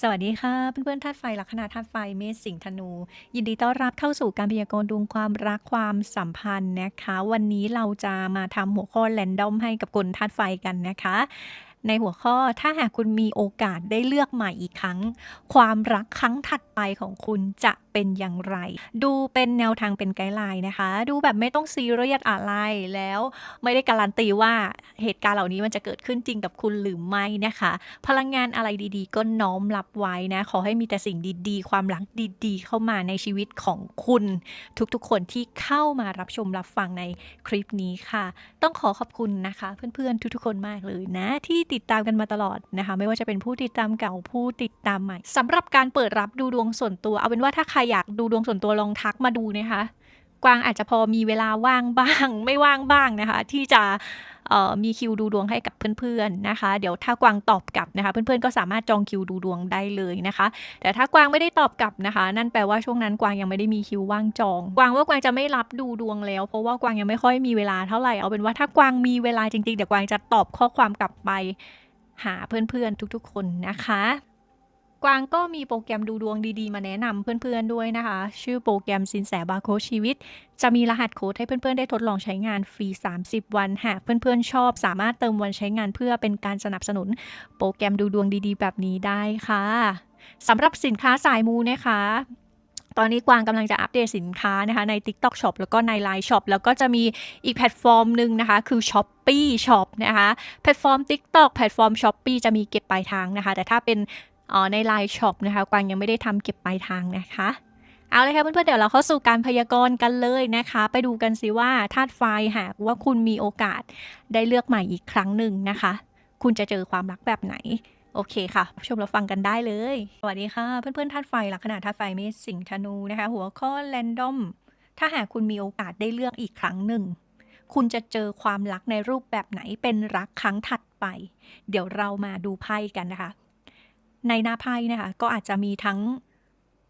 สวัสดีค่ะเพื่อนๆธาตุไฟลัคนาธาตุไฟเมษสิงห์ธนู ยินดีต้อนรับเข้าสู่การพยากรณ์ดวงความรักความสัมพันธ์นะคะ วันนี้เราจะมาทำหัวข้อแรนดอมให้กับคนธาตุไฟกันนะคะ ในหัวข้อถ้าหากคุณมีโอกาสได้เลือกใหม่อีกครั้ง ความรักครั้งถัดไปของคุณจะ เป็นอย่างไร ดูเป็นแนวทางเป็นไกด์ไลน์นะคะ ดูแบบไม่ต้องซีเรียสอะไรแล้วไม่ได้การันตีว่าเหตุการณ์เหล่านี้มันจะเกิดขึ้นจริงกับคุณหรือไม่นะคะ พลังงานอะไรดีๆ ก็น้อมรับไว้นะ ขอให้มีแต่สิ่งดีๆ ความรักดีๆ เข้ามาในชีวิตของคุณ ทุกๆ คนที่เข้ามารับชมรับฟังในคลิปนี้ค่ะ ต้องขอขอบคุณนะคะ เพื่อนๆทุกๆ คนมากเลยนะ ที่ติดตามกันมาตลอดนะคะ ไม่ว่าจะเป็นผู้ติดตามเก่าผู้ติดตามใหม่สำหรับการเปิดรับดูดวงส่วนตัว เอาเป็นว่าถ้าใครอยากดูดวงส่วนตัวลองทักมาดูนะคะ กวางอาจจะพอมีเวลาว่างบ้าง ไม่ว่างบ้างนะคะ ที่จะมีคิวดูดวงให้กับเพื่อนๆนะคะ เดี๋ยวถ้ากวางตอบกลับนะคะ เพื่อนๆก็สามารถจองคิวดูดวงได้เลยนะคะ แต่ถ้ากวางไม่ได้ตอบกลับนะคะ นั่นแปลว่าช่วงนั้นกวางยังไม่ได้มีคิวว่างจองกวางว่ากวางจะไม่รับดูดวงแล้ว เพราะว่ากวางยังไม่ค่อยมีเวลาเท่าไหร่เอาเป็นว่าถ้ากวางมีเวลาจริงๆเดี๋ยวกวางจะตอบข้อความกลับไปหาเพื่อนๆทุกๆ คนนะคะ กวางก็มีโปรแกรมดูดวงดีๆ มาแนะนำเพื่อนๆด้วยนะคะ ชื่อโปรแกรมสินแสบาโคชีวิต จะมีรหัสโค้ดให้เพื่อนๆ ได้ทดลองใช้งานฟรี 30 วันหากเพื่อนๆ ชอบสามารถเติมวันใช้งานเพื่อเป็นการสนับสนุน โปรแกรมดูดวงดีๆ แบบนี้ได้ค่ะสำหรับสินค้าสายมูนะคะตอนนี้กวางกำลังจะอัปเดตสินค้านะคะใน TikTok Shop แล้วก็ใน Line Shop แล้วก็จะมีอีกแพลตฟอร์มหนึ่งนะคะ คือ Shopee Shop นะคะแพลตฟอร์ม TikTok แพลตฟอร์ม Shopee จะมีเก็บปลายทางนะคะ แต่ถ้าเป็น อ่อใน Line Shop นะคะกวางยังไม่ได้ทำเก็บปลายทางนะคะ เอาเลยค่ะเพื่อนๆเดี๋ยวเราเข้าสู่การพยากรณ์กันเลยนะคะ ไปดูกันสิว่าธาตุไฟหากว่าคุณมีโอกาสได้เลือกใหม่อีกครั้งหนึ่งนะคะ คุณจะเจอความรักแบบไหนโอเคค่ะชมเราฟังกันได้เลย สวัสดีค่ะ เพื่อนๆธาตุไฟลัคนาธาตุไฟเมษสิงห์ธนูนะคะ หัวข้อแรนดอมถ้าหากคุณมีโอกาสได้เลือกอีกครั้งหนึ่ง คุณจะเจอความรักในรูปแบบไหนเป็นรักครั้งถัดไป เดี๋ยวเรามาดูไพ่กันนะคะ ในหน้าไพ่นะคะก็อาจจะมีทั้ง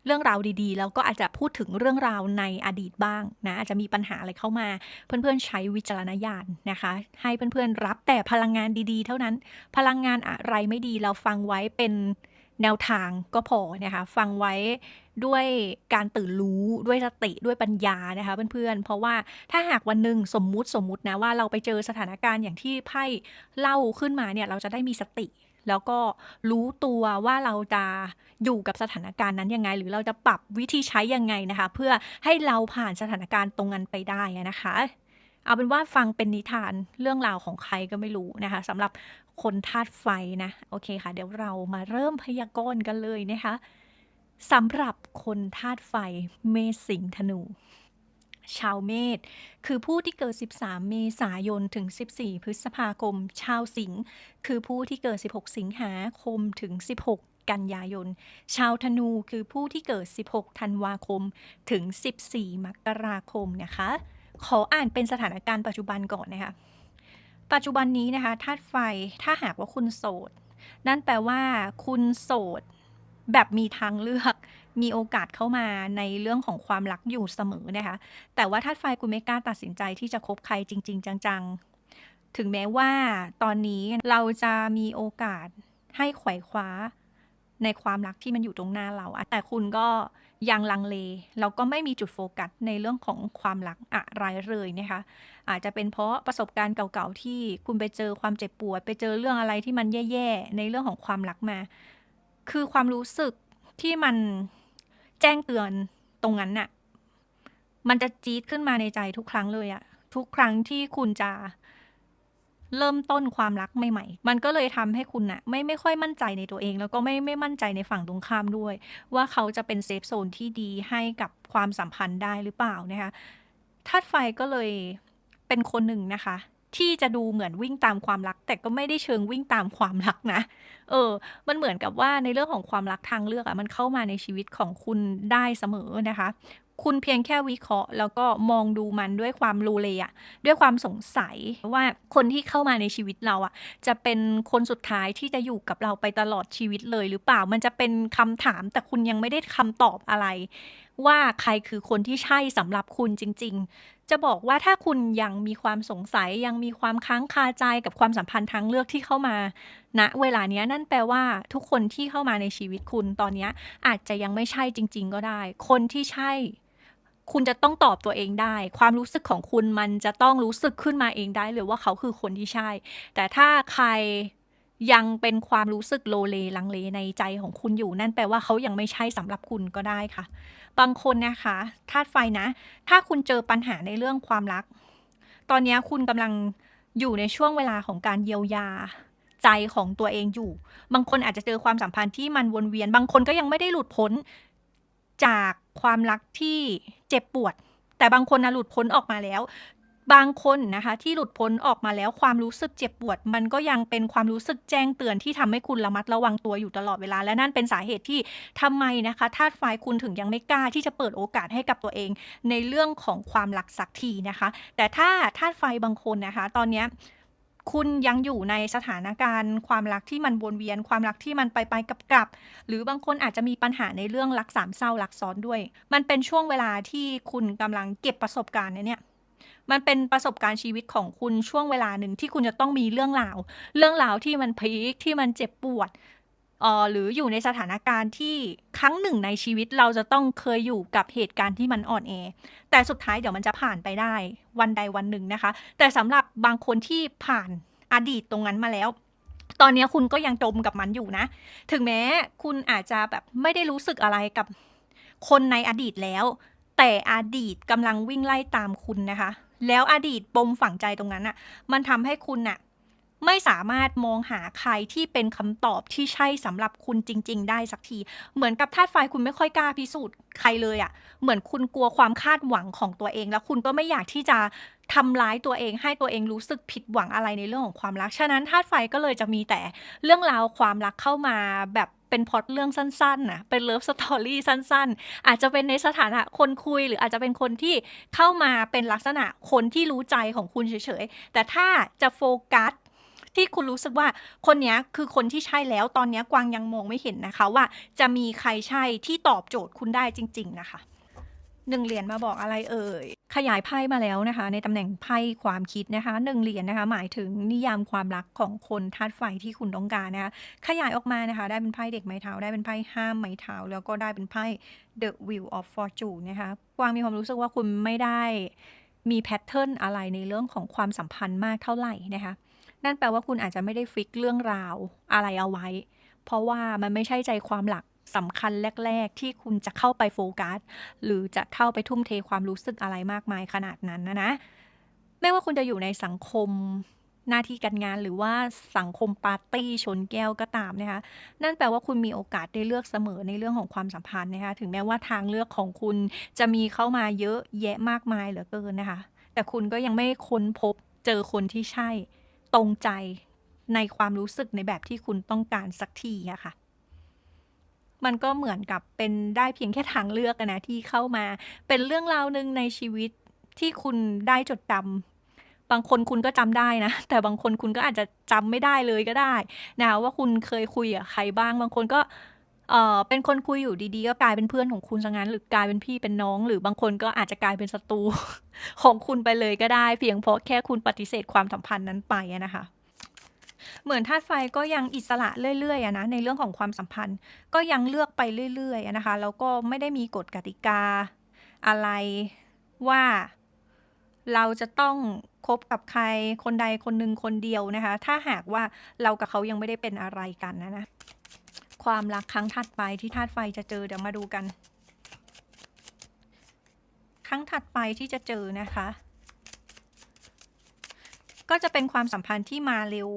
เรื่องราวดีๆ แล้วก็อาจจะพูดถึงเรื่องราวในอดีตบ้างนะอาจจะมีปัญหาอะไรเข้ามาเพื่อนๆใช้วิจารณญาณนะคะ ให้เพื่อนๆรับแต่พลังงานดีๆ เท่านั้น พลังงานอะไรไม่ดีเราฟังไว้เป็นแนวทางก็พอนะคะ ฟังไว้ด้วยการตื่นรู้ด้วยสติด้วยปัญญานะคะเพื่อนๆ เพราะว่าถ้าหากวันหนึ่งสมมุติสมมุตินะว่าเราไปเจอสถานการณ์อย่างที่ไพ่เล่าขึ้นมาเนี่ยเราจะได้มีสติ แล้วก็รู้ตัวว่าเราจะอยู่กับสถานการณ์นั้นยังไง หรือเราจะปรับวิธีใช้ยังไงนะคะ เพื่อให้เราผ่านสถานการณ์ตรงนั้นไปได้นะคะ เอาเป็นว่าฟังเป็นนิทานเรื่องราวของใครก็ไม่รู้นะคะสำหรับคนธาตุไฟนะ โอเคค่ะ เดี๋ยวเรามาเริ่มพยากรณ์กันเลยนะคะสำหรับคนธาตุไฟเมสิงธนู ชาวเมษคือผู้ที่เกิด 13 เมษายนถึง 14 พฤษภาคม ชาวสิงห์คือผู้ที่เกิด 16 สิงหาคมถึง 16กันยายน ชาวธนูคือผู้ที่เกิด 16 ธันวาคม ถึง 14 มกราคมนะคะ ขออ่านเป็นสถานการณ์ปัจจุบันก่อนนะคะ ปัจจุบันนี้นะคะธาตุไฟ ถ้าหากว่าคุณโสด นั่นแปลว่าคุณโสด แบบมีทางเลือกมีโอกาสเข้ามาในเรื่องของความรักอยู่เสมอนะคะ แต่ว่าธาไฟคุณไม่กล้าตัดสินใจที่จะคบใครจริง ๆ จังๆ ถึงแม้ว่าตอนนี้เราจะมีโอกาสให้ไขว่คว้าในความรักที่มันอยู่ตรงหน้าเรา แต่คุณก็ยังลังเล แล้วก็ไม่มีจุดโฟกัสในเรื่องของความรักอะไรเลยนะคะ อาจจะเป็นเพราะประสบการณ์เก่าๆที่คุณไปเจอความเจ็บปวด ไปเจอเรื่องอะไรที่มันแย่ๆ ในเรื่องของความรักมา คือความรู้สึกที่มันแจ้งเตือนตรงนั้นน่ะ มันจะจี๊ดขึ้นมาในใจทุกครั้งเลยอะทุกครั้งที่คุณจะเริ่มต้นความรักใหม่ ๆ มันก็เลยทำให้คุณน่ะไม่ไม่ค่อยมั่นใจในตัวเอง แล้วก็ไม่ไม่มั่นใจในฝั่งตรงข้ามด้วย ว่าเขาจะเป็นเซฟโซนที่ดีให้กับความสัมพันธ์ได้หรือเปล่านะคะธาตุไฟก็เลยเป็นคนหนึ่งนะคะ ที่จะดูเหมือนวิ่งตามความรัก แต่ก็ไม่ได้เชิงวิ่งตามความรักนะ เออ มันเหมือนกับว่าในเรื่องของความรักทางเลือกอะมันเข้ามาในชีวิตของคุณได้เสมอนะคะ คุณเพียงแค่วิเคราะห์ แล้วก็มองดูมันด้วยความรูเลอะด้วยความสงสัยว่าคนที่เข้ามาในชีวิตเราอะจะเป็นคนสุดท้ายที่จะอยู่กับเราไปตลอดชีวิตเลยหรือเปล่ามันจะเป็นคำถามแต่คุณยังไม่ได้คำตอบอะไร ว่าใครคือคนที่ใช่สำหรับคุณจริง ๆ จะบอกว่าถ้าคุณยังมีความสงสัยยังมีความค้างคาใจกับความสัมพันธ์ทางเลือกที่เข้ามาณเวลาเนี้ยนั่นแปลว่าทุกคนที่เข้ามาในชีวิตคุณตอนนี้อาจจะยังไม่ใช่จริง ๆ ก็ได้ คนที่ใช่คุณจะต้องตอบตัวเองได้ ความรู้สึกของคุณมันจะต้องรู้สึกขึ้นมาเองได้เลยว่าเขาคือคนที่ใช่ แต่ถ้าใคร ยังเป็นความรู้สึกโลเลลังเลในใจของคุณอยู่ นั่นแปลว่าเขายังไม่ใช่สำหรับคุณก็ได้ค่ะ บางคนนะคะธาตุไฟนะ ถ้าคุณเจอปัญหาในเรื่องความรัก ตอนนี้คุณกำลังอยู่ในช่วงเวลาของการเยียวยาใจของตัวเองอยู่ บางคนอาจจะเจอความสัมพันธ์ที่มันวนเวียน บางคนก็ยังไม่ได้หลุดพ้นจากความรักที่เจ็บปวด แต่บางคนนะหลุดพ้นออกมาแล้ว บางคนนะคะ ที่หลุดพ้นออกมาแล้วความรู้สึกเจ็บปวด มันก็ยังเป็นความรู้สึกแจ้งเตือนที่ทำให้คุณระมัดระวังตัวอยู่ตลอดเวลา และนั่นเป็นสาเหตุที่ทำไมนะคะธาตุไฟคุณถึงยังไม่กล้าที่จะเปิดโอกาสให้กับตัวเอง ในเรื่องของความรักสักทีนะคะ แต่ถ้าธาตุไฟบางคนนะคะ ตอนนี้คุณยังอยู่ในสถานการณ์ ความรักที่มันวนเวียน ความรักที่มันไปไปกับกับๆหรือบางคนอาจจะมีปัญหาในเรื่องรักสามเศร้ารักซ้อนด้วย มันเป็นช่วงเวลาที่คุณกำลังเก็บประสบการณ์เนี่ย มันเป็นประสบการณ์ชีวิตของคุณช่วงเวลาหนึ่งที่คุณจะต้องมีเรื่องราว เรื่องราวที่มันพีคที่มันเจ็บปวดเอ่อหรืออยู่ในสถานการณ์ที่ครั้งหนึ่งในชีวิตเราจะต้องเคยอยู่กับเหตุการณ์ที่มันอ่อนแอ แต่สุดท้ายเดี๋ยวมันจะผ่านไปได้วันใดวันหนึ่งนะคะ แต่สำหรับบางคนที่ผ่านอดีตตรงนั้นมาแล้ว ตอนนี้คุณก็ยังจมกับมันอยู่นะ ถึงแม้คุณอาจจะแบบไม่ได้รู้สึกอะไรกับคนในอดีตแล้ว แต่อดีตกำลังวิ่งไล่ตามคุณนะคะ แล้วอดีตปมฝังใจตรงนั้นอะ่ะมันทำให้คุณน่ะไม่สามารถมองหาใครที่เป็นคำตอบที่ใช่สำหรับคุณจริง ๆ ได้สักที เหมือนกับธาตุไฟคุณไม่ค่อยกล้าพิสูจน์ใครเลยอะ่ะ เหมือนคุณกลัวความคาดหวังของตัวเอง แล้วคุณก็ไม่อยากที่จะทำร้ายตัวเอง ให้ตัวเองรู้สึกผิดหวังอะไรในเรื่องของความรัก ฉะนั้นธาตุไฟก็เลยจะมีแต่เรื่องราวความรักเข้ามาแบบ เป็นพอดเรื่องสั้นๆนะเป็นเลิฟสตอรี่สั้นๆ อาจจะเป็นในสถานะคนคุย หรืออาจจะเป็นคนที่เข้ามาเป็นลักษณะคนที่รู้ใจของคุณเฉยๆ แต่ถ้าจะโฟกัสที่คุณรู้สึกว่าคนนี้คือคนที่ใช่แล้วตอนนี้กวางยังมองไม่เห็นนะคะ ว่าจะมีใครใช่ที่ตอบโจทย์คุณได้จริง ๆ นะคะ หนึ่งเหรียญมาบอกอะไรเอ่ย ขยายไพ่มาแล้วนะคะ ในตำแหน่งไพ่ความคิดนะคะหนึ่งเหรียญนะคะ หมายถึงนิยามความรักของคนธาตุไฟที่คุณต้องการนะคะ ขยายออกมานะคะ ได้เป็นไพ่เด็กไม้เท้าได้เป็นไพ่ห้ามไม้เท้าแล้วก็ได้เป็นไพ่ The Wheel of Fortune นะคะกวางมีความรู้สึกว่าคุณไม่ได้มีแพทเทิร์นอะไรในเรื่องของความสัมพันธ์มากเท่าไหร่นะคะ นั่นแปลว่าคุณอาจจะไม่ได้ฟิกเรื่องราวอะไรเอาไว้ เพราะว่ามันไม่ใช่ใจความหลัก สำคัญแรก ๆ ที่คุณจะเข้าไปโฟกัส หรือจะเข้าไปทุ่มเทความรู้สึกอะไรมากมายขนาดนั้นนะนะ ไม่ว่าคุณจะอยู่ในสังคมหน้าที่การงานหรือว่าสังคมปาร์ตี้ชนแก้วก็ตามนะคะนั่นแปลว่าคุณมีโอกาสได้เลือกเสมอในเรื่องของความสัมพันธ์นะคะถึงแม้ว่าทางเลือกของคุณจะมีเข้ามาเยอะแยะมากมายเหลือเกินนะคะ แต่คุณก็ยังไม่ค้นพบเจอคนที่ใช่ตรงใจในความรู้สึกในแบบที่คุณต้องการสักทีอะค่ะ มันก็เหมือนกับเป็นได้เพียงแค่ทางเลือกนะที่เข้ามา เป็นเรื่องราวหนึ่งในชีวิตที่คุณได้จดจำบางคนคุณก็จำได้นะ แต่บางคนคุณก็อาจจะจำไม่ได้เลยก็ได้นะว่าคุณเคยคุยกับใครบ้าง บางคนก็เออเป็นคนคุยอยู่ดีๆ ก็กลายเป็นเพื่อนของคุณซะงั้น หรือกลายเป็นพี่เป็นน้อง หรือบางคนก็อาจจะกลายเป็นศัตรูของคุณไปเลยก็ได้ เพียงเพราะแค่คุณปฏิเสธความสัมพันธ์นั้นไปนะคะ เหมือนธาตุไฟก็ยังอิสระเรื่อยๆนะในเรื่องของความสัมพันธ์ ก็ยังเลือกไปเรื่อยๆนะคะแล้วก็ไม่ได้มีกฎกติกา อะไรว่าเราจะต้องคบกับใครคนใดคนหนึ่งคนเดียวนะคะ ถ้าหากว่าเรากับเขายังไม่ได้เป็นอะไรกันนะนะความรักครั้งถัดไปที่ธาตุไฟจะเจอเดี๋ยวมาดูกัน ครั้งถัดไปที่จะเจอนะคะ ก็จะเป็นความสัมพันธ์ที่มาเร็ว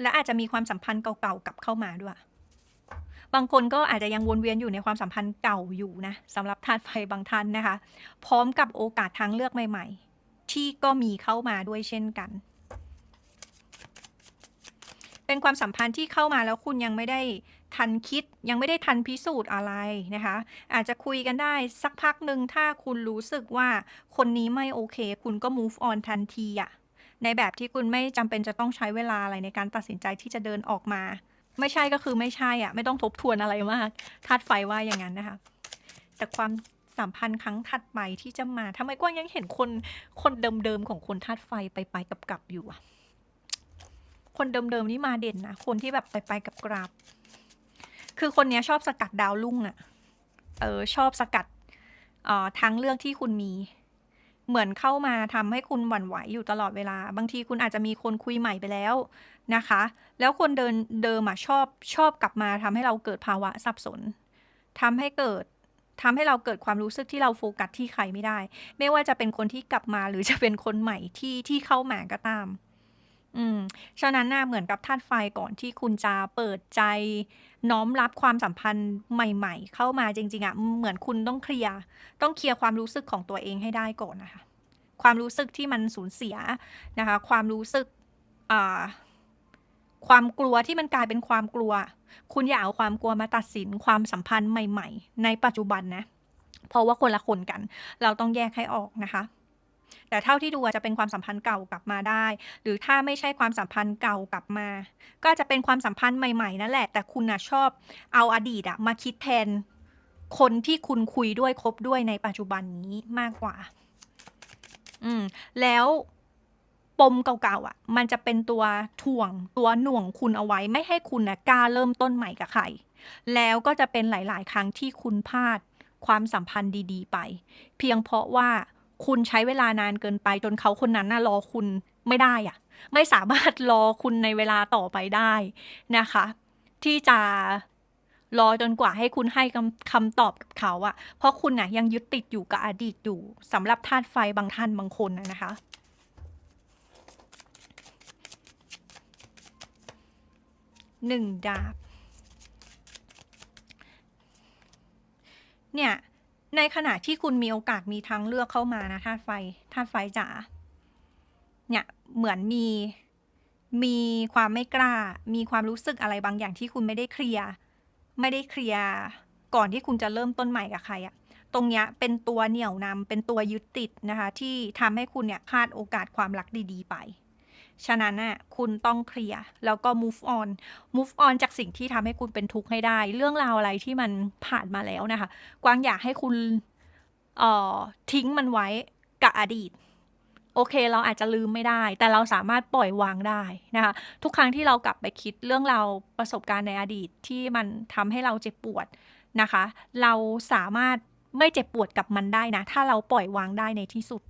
และอาจจะมีความสัมพันธ์เก่าๆกลับเข้ามาด้วย บางคนก็อาจจะยังวนเวียนอยู่ในความสัมพันธ์เก่าอยู่นะสำหรับธาตุไฟบางท่านนะคะ พร้อมกับโอกาสทางเลือกใหม่ ๆ ที่ก็มีเข้ามาด้วยเช่นกัน เป็นความสัมพันธ์ที่เข้ามาแล้วคุณยังไม่ได้ทันคิดยังไม่ได้ทันพิสูจน์อะไรนะคะ อาจจะคุยกันได้สักพักหนึ่งถ้าคุณรู้สึกว่าคนนี้ไม่โอเค คุณก็ move on ทันทีอะ ในแบบที่คุณไม่จำเป็นจะต้องใช้เวลาอะไรในการตัดสินใจที่จะเดินออกมา ไม่ใช่ก็คือไม่ใช่อะ ไม่ต้องทบทวนอะไรมากธาตุไฟว่าอย่างนั้นนะคะ แต่ความสัมพันธ์ครั้งถัดไปที่จะมาทำไมกวางยังเห็นคนคนเดิมๆของคนธาตุไฟไปไปกับกับอยู่อะคนเดิมๆนี่มาเด่นนะคนที่แบบไปไปกับกลับคือคนเนี้ยชอบสกัดดาวรุ่งอะเออชอบสกัดเอ่อทางเลือกที่คุณมี เหมือนเข้ามาทำให้คุณหวั่นไหวอยู่ตลอดเวลา บางทีคุณอาจจะมีคนคุยใหม่ไปแล้วนะคะ แล้วคนเดินเดิมอะชอบชอบกลับมาทำให้เราเกิดภาวะสับสนทำให้เกิดทำให้เราเกิดความรู้สึกที่เราโฟกัสที่ใครไม่ได้ ไม่ว่าจะเป็นคนที่กลับมาหรือจะเป็นคนใหม่ที่ที่เข้ามาก็ตาม อืม ฉะนั้นน่ะเหมือนกับธาตุไฟก่อนที่คุณจะเปิดใจ น้อมรับความสัมพันธ์ใหม่ ๆ เข้ามาจริง ๆอะ่ะเหมือนคุณต้องเคลียร์ต้องเคลียร์ความรู้สึกของตัวเองให้ได้ก่อนนะคะ ความรู้สึกที่มันสูญเสียนะคะ ความรู้สึกอ่าความกลัวที่มันกลายเป็นความกลัว คุณอย่าเอาความกลัวมาตัดสินความสัมพันธ์ใหม่ ๆ ในปัจจุบันนะ เพราะว่าคนละคนกัน เราต้องแยกให้ออกนะคะ แต่เท่าที่ดูอาจจะเป็นความสัมพันธ์เก่ากลับมาได้ หรือถ้าไม่ใช่ความสัมพันธ์เก่ากลับมา ก็จะเป็นความสัมพันธ์ใหม่ๆนั่นแหละ แต่คุณนะชอบเอาอดีตอะมาคิดแทน คนที่คุณคุยด้วยคบด้วยในปัจจุบันนี้มากกว่า อืม แล้วปมเก่าๆอะ มันจะเป็นตัวถ่วงตัวหน่วงคุณเอาไว้ ไม่ให้คุณนะกล้าเริ่มต้นใหม่กับใคร แล้วก็จะเป็นหลาย ๆ ครั้งที่คุณพลาดความสัมพันธ์ดี ๆ ไป เพียงเพราะว่า คุณใช้เวลานานเกินไป จนเขาคนนั้นน่ะรอคุณไม่ได้อะไม่สามารถรอคุณในเวลาต่อไปได้นะคะ ที่จะรอจนกว่าให้คุณให้คำคำตอบกับเขาอะเพราะคุณน่ะยังยึดติดอยู่กับอดีตอยู่สำหรับธาตุไฟบางท่านบางคนนะคะหนึ่งดาบ เนี่ย ในขณะที่คุณมีโอกาสมีทางเลือกเข้ามานะธาตุไฟธาตุไฟจ๋าเนี่ยเหมือนมีมีความไม่กล้า มีความรู้สึกอะไรบางอย่างที่คุณไม่ได้เคลียร์ไม่ได้เคลียร์ก่อนที่คุณจะเริ่มต้นใหม่กับใครอะตรงเนี้ยเป็นตัวเหนี่ยวนำเป็นตัวยึดติดนะคะ ที่ทำให้คุณเนี่ยพลาดโอกาสความรักดี ๆ ไป ฉะนั้นน่ะคุณต้องเคลียร์แล้วก็ move on move on จากสิ่งที่ทำให้คุณเป็นทุกข์ให้ได้ เรื่องราวอะไรที่มันผ่านมาแล้วนะคะ กวางอยากให้คุณเอ่อทิ้งมันไว้กับอดีต โอเคเราอาจจะลืมไม่ได้ แต่เราสามารถปล่อยวางได้นะคะ ทุกครั้งที่เรากลับไปคิดเรื่องเราประสบการณ์ในอดีตที่มันทำให้เราเจ็บปวดนะคะ เราสามารถไม่เจ็บปวดกับมันได้นะ ถ้าเราปล่อยวางได้ในที่สุด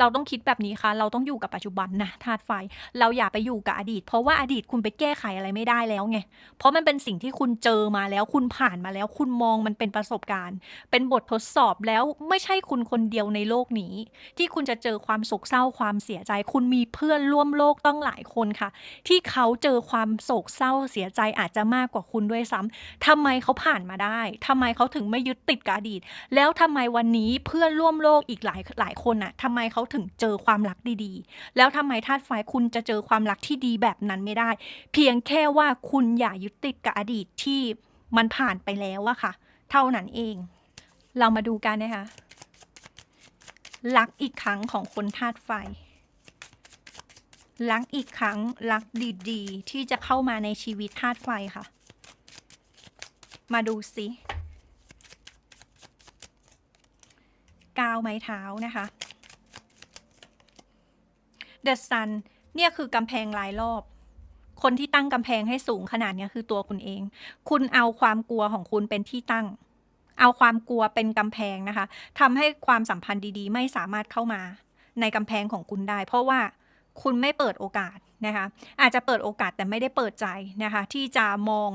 เราต้องคิดแบบนี้ค่ะ เราต้องอยู่กับปัจจุบันนะธาตุไฟ เราอย่าไปอยู่กับอดีต เพราะว่าอดีตคุณไปแก้ไขอะไรไม่ได้แล้วไง เพราะมันเป็นสิ่งที่คุณเจอมาแล้ว คุณผ่านมาแล้ว คุณมองมันเป็นประสบการณ์ เป็นบททดสอบแล้วไม่ใช่คุณคนเดียวในโลกนี้ ที่คุณจะเจอความโศกเศร้าความเสียใจ คุณมีเพื่อนร่วมโลกต้องหลายคนค่ะ ที่เขาเจอความโศกเศร้าเสียใจอาจจะมากกว่าคุณด้วยซ้ำทำไมเขาผ่านมาได้ทำไมเขาถึงไม่ยึดติดกับอดีต แล้วทำไมวันนี้เพื่อนร่วมโลกอีกหลายหลายคนน่ะทำไมเขาถึงเจอความรักดีๆ แล้วทำไมธาตุไฟคุณจะเจอความรักที่ดีแบบนั้นไม่ได้ เพียงแค่ว่าคุณอย่ายึดติดกับอดีตที่มันผ่านไปแล้วอะค่ะ เท่านั้นเอง เรามาดูกันนะคะรักอีกครั้งของคนธาตุไฟรักอีกครั้งรักดีๆ ที่จะเข้ามาในชีวิตธาตุไฟค่ะ มาดูสิก้าวไม้เท้านะคะ เดอะซันเนี่ยคือกำแพงหลายรอบ คนที่ตั้งกำแพงให้สูงขนาดนี้คือตัวคุณเอง คุณเอาความกลัวของคุณเป็นที่ตั้ง เอาความกลัวเป็นกำแพงนะคะทำให้ความสัมพันธ์ดีๆ ไม่สามารถเข้ามา ในกำแพงของคุณได้ เพราะว่าคุณไม่เปิดโอกาสนะคะ อาจจะเปิดโอกาสแต่ไม่ได้เปิดใจนะคะ ที่จะมอง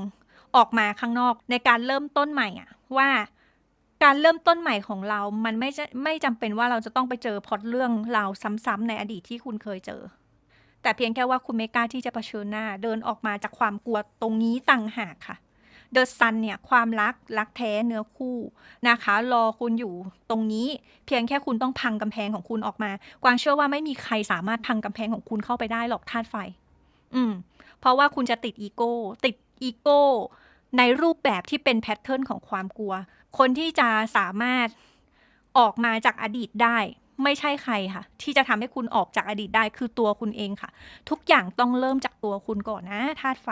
ออกมาข้างนอกในการเริ่มต้นใหม่อะว่า การเริ่มต้นใหม่ของเรา มันไม่จะไม่จำเป็นว่าเราจะต้องไปเจอพล็อตเรื่องราวซ้ำๆในอดีตที่คุณเคยเจอ แต่เพียงแค่ว่าคุณไม่กล้าที่จะเผชิญหน้า เดินออกมาจากความกลัวตรงนี้ต่างหากค่ะเดอะซันเนี่ยความรักรักแท้เนื้อคู่นะคะ รอคุณอยู่ตรงนี้เพียงแค่คุณต้องพังกำแพงของคุณออกมา กวางเชื่อว่าไม่มีใครสามารถพังกำแพงของคุณเข้าไปได้หรอกธาตุไฟ อืม เพราะว่าคุณจะติดอีโก้ติดอีโก้ในรูปแบบที่เป็นแพทเทิร์นของความกลัว คนที่จะสามารถออกมาจากอดีตได้ ไม่ใช่ใครค่ะ ที่จะทำให้คุณออกจากอดีตได้คือตัวคุณเองค่ะ ทุกอย่างต้องเริ่มจากตัวคุณก่อนนะธาตุไฟ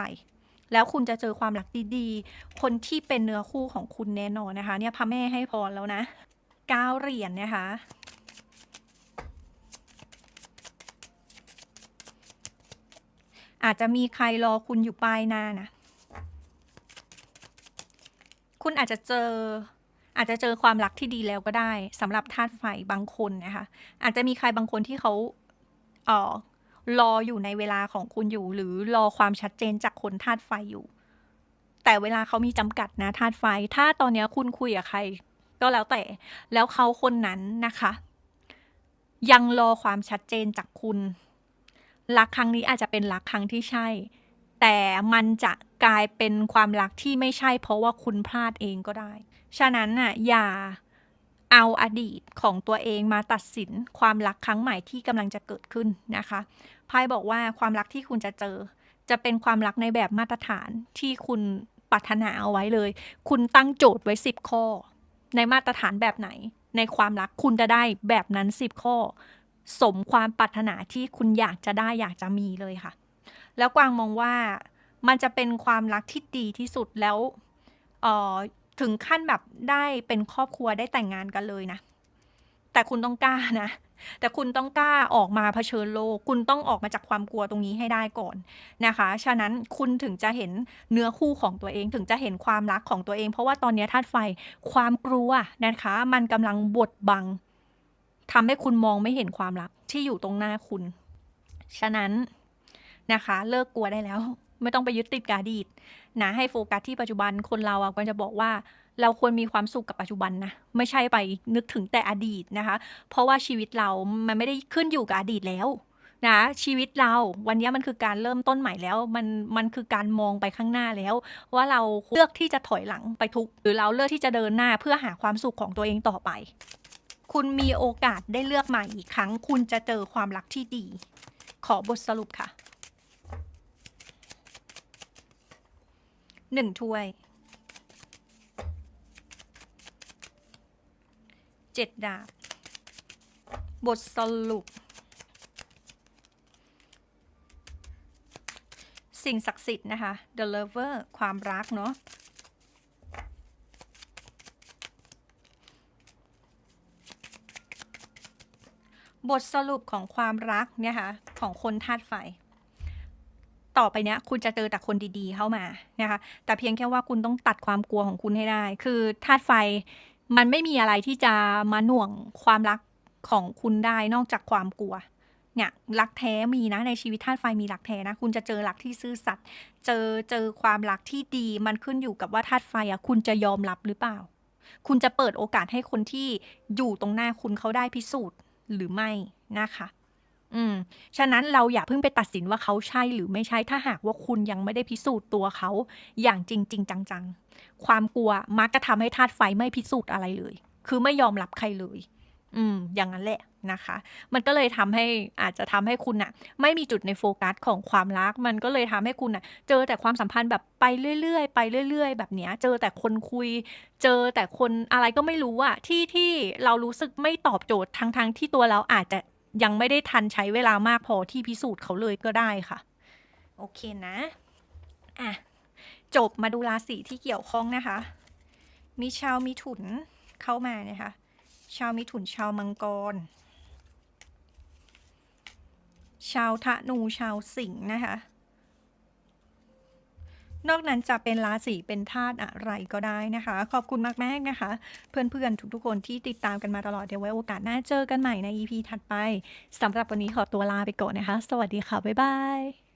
แล้วคุณจะเจอความรักดีๆ คนที่เป็นเนื้อคู่ของคุณแน่นอนนะคะ เนี่ยพระแม่ให้พรแล้วนะก้าเหรียญนะคะอาจจะมีใครรอคุณอยู่ปลายหน้านะ คุณอาจจะเจอ อาจจะเจอความรักที่ดีแล้วก็ได้สำหรับธาตุไฟบางคนนะคะอาจจะมีใครบางคนที่เขาเออรออยู่ในเวลาของคุณอยู่ หรือรอความชัดเจนจากคนธาตุไฟอยู่ แต่เวลาเขามีจำกัดนะธาตุไฟ ถ้าตอนนี้คุณคุยกับใคร ก็แล้วแต่ แล้วเขาคนนั้นนะคะ ยังรอความชัดเจนจากคุณรักครั้งนี้อาจจะเป็นรักครั้งที่ใช่ แต่มันจะ กลายเป็นความรักที่ไม่ใช่เพราะว่าคุณพลาดเองก็ได้ ฉะนั้นน่ะอย่าเอาอดีตของตัวเองมาตัดสินความรักครั้งใหม่ที่กำลังจะเกิดขึ้นนะคะไพ่บอกว่าความรักที่คุณจะเจอ จะเป็นความรักในแบบมาตรฐานที่คุณปรารถนาเอาไว้เลย คุณตั้งโจทย์ไว้สิบข้อ ในมาตรฐานแบบไหน ในความรักคุณจะได้แบบนั้นสิบข้อ สมความปรารถนาที่คุณอยากจะได้อยากจะมีเลยค่ะ แล้วกวางมองว่า มันจะเป็นความรักที่ดีที่สุดแล้วเอ่อถึงขั้นแบบได้เป็นครอบครัวได้แต่งงานกันเลยนะ แต่คุณต้องกล้านะ แต่คุณต้องกล้าออกมาเผชิญโลก คุณต้องออกมาจากความกลัวตรงนี้ให้ได้ก่อนนะคะ ฉะนั้นคุณถึงจะเห็นเนื้อคู่ของตัวเองถึงจะเห็นความรักของตัวเอง เพราะว่าตอนนี้ธาตุไฟความกลัวนะคะ มันกำลังบดบังทำให้คุณมองไม่เห็นความรักที่อยู่ตรงหน้าคุณ ฉะนั้นนะคะ เลิกกลัวได้แล้ว ไม่ต้องไปยึดติดกับอดีตนะให้โฟกัสที่ปัจจุบันคนเราอะก็จะบอกว่าเราควรมีความสุขกับปัจจุบันนะไม่ใช่ไปนึกถึงแต่อดีตนะคะ เพราะว่าชีวิตเรามันไม่ได้ขึ้นอยู่กับอดีตแล้วนะชีวิตเราวันนี้มันคือการเริ่มต้นใหม่แล้ว มันมันคือการมองไปข้างหน้าแล้ว ว่าเราเลือกที่จะถอยหลังไปทุก หรือเราเลือกที่จะเดินหน้าเพื่อหาความสุขของตัวเองต่อไป คุณมีโอกาสได้เลือกใหม่อีกครั้ง คุณจะเจอความรักที่ดี ขอบทสรุปค่ะ หนึ่งถ้วยเจ็ดดาบบทสรุป สิ่งศักดิ์สิทธิ์นะคะ The Lover ความรักเนาะบทสรุปของความรักเนี่ยค่ะของคนธาตุไฟ ต่อไปเนี้ยคุณจะเจอแต่คนดีๆเข้ามานะคะ แต่เพียงแค่ว่าคุณต้องตัดความกลัวของคุณให้ได้ คือธาตุไฟมันไม่มีอะไรที่จะมาหน่วงความรักของคุณได้นอกจากความกลัว เนี่ยรักแท้มีนะในชีวิตธาตุไฟมีรักแท้นะ คุณจะเจอรักที่ซื่อสัตย์เจอเจอความรักที่ดี มันขึ้นอยู่กับว่าธาตุไฟอะคุณจะยอมรับหรือเปล่า คุณจะเปิดโอกาสให้คนที่อยู่ตรงหน้าคุณเขาได้พิสูจน์หรือไม่นะคะ อืม ฉะนั้นเราอย่าเพิ่งไปตัดสินว่าเขาใช่หรือไม่ใช่ ถ้าหากว่าคุณยังไม่ได้พิสูจน์ตัวเขาอย่างจริงๆจังๆ ความกลัวมักจะทำให้ธาตุไฟไม่พิสูจน์อะไรเลย คือไม่ยอมรับใครเลย อืม อย่างนั้นแหละนะคะ มันก็เลยทำให้อาจจะทำให้คุณน่ะไม่มีจุดในโฟกัสของความรัก มันก็เลยทำให้คุณน่ะเจอแต่ความสัมพันธ์แบบไปเรื่อยๆ ไปเรื่อย ๆ แบบเนี้ย เจอแต่คนคุย เจอแต่คนอะไรก็ไม่รู้อะที่ที่เรารู้สึกไม่ตอบโจทย์ทั้งๆที่ตัวเราอาจจะ ยังไม่ได้ทันใช้เวลามากพอที่พิสูจน์เขาเลยก็ได้ค่ะ โอเคนะอะจบมาดูราศีที่เกี่ยวข้องนะคะ มีชาวมิถุนเข้ามานะคะ ชาวมิถุนชาวมังกร ชาวธนูชาวสิงห์นะคะ นอกนั้นจะเป็นราศีเป็นธาตุอะไรก็ได้นะคะ ขอบคุณมากแม่นะคะ เพื่อนๆ ทุกๆคนที่ติดตามกันมาตลอดเดี๋ยวไว้โอกาสหน้าเจอกันใหม่ใน EP ถัดไปสำหรับวันนี้ขอตัวลาไปก่อนนะคะ สวัสดีค่ะ บ๊ายบาย